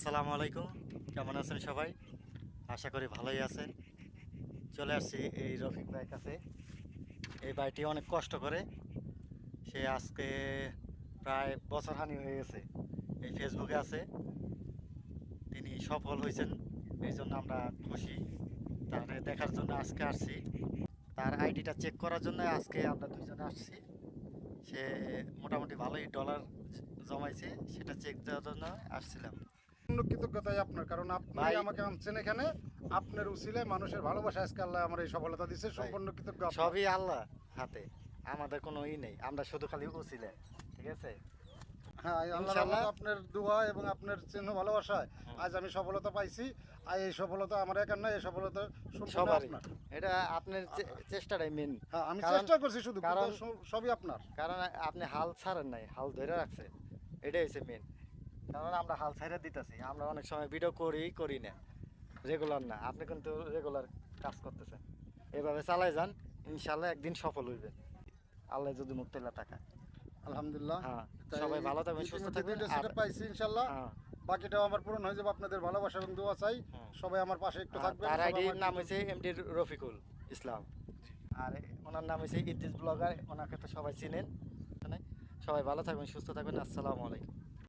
আসসালামু আলাইকুম। কেমন আছেন সবাই? আশা করি ভালোই আছেন। চলে আসছি এই রফিক ভাইয়ের কাছে। এই ভাইটি অনেক কষ্ট করে সে আজকে প্রায় বছর হানি হয়ে গেছে। এই ফেসবুকে আছে। তিনি সফল হয়েছেন, এই জন্য আমরা খুশি। তার দেখার জন্য আজকে আসছি। তার আইডিটা চেক করার জন্য আজকে আমরা দুজনে আসছি। সে মোটামুটি ভালোই ডলার জমাইছে, সেটা চেক দেওয়ার জন্য আসছিলাম। কৃতজ্ঞতাই আপনার কারণ আপনি আমাকে আনছেন এখানে। আপনার উচিলে মানুষের ভালোবাসা আজকে আল্লাহ আমার এই সফলতা দিচ্ছে সম্পূর্ণ কৃতজ্ঞ সবই আল্লাহ হাতে আমাদের কোনো ই নেই আমরা শুধু খালি উচিলে ঠিক আছে? হ্যাঁ এই আল্লাহর ইনশাআল্লাহ। রহমতে আপনার দোয়া এবং আপনার চিহ্ন ভালোবাসায় আজ আমি সফলতা পাইছি আর এই সফলতা আমার একার নয় এই সফলতা সম্পূর্ণ সবারই। এটা আপনার চেষ্টাটাই মেন হ্যাঁ আমি কারণ- চেষ্টা করছি শুধু কারণ- সবই আপনার। কারণ আপনি হাল ছাড়েন নাই হাল ধরে রাখছে এটাই হচ্ছে মেন কারণ আমরা হাল ছাইরা দিতেছি আমরা অনেক সময় ভিডিও করি করি না। রেগুলার না আপনি কিন্তু রেগুলার কাজ করতেছেন। এভাবে চালাই যান ইনশাল্লাহ একদিন সফল হইবেন। আল্লাহ যদি মুখ তেলা টাকা আলহামদুলিল্লাহ। হ্যাঁ, সবাই ভালো থাকবেন, সুস্থ থাকবেন, আর- সেটআপ পাইছি ইনশাআল্লাহ হ্যাঁ। বাকিটাও আমার পূরণ হয়ে যাবে আপনাদের ভালোবাসা এবং দোয়া চাই। সবাই আমার পাশে একটু আর থাকবেন। সবাই আইডির নাম হয়েছে এমডি রফিকুল ইসলাম। আর ওনার নাম হয়েছে ইদ্রিস ব্লগার ওনাকে তো সবাই চিনেন। সবাই ভালো থাকবেন সুস্থ থাকবেন। আসসালামু আলাইকুম।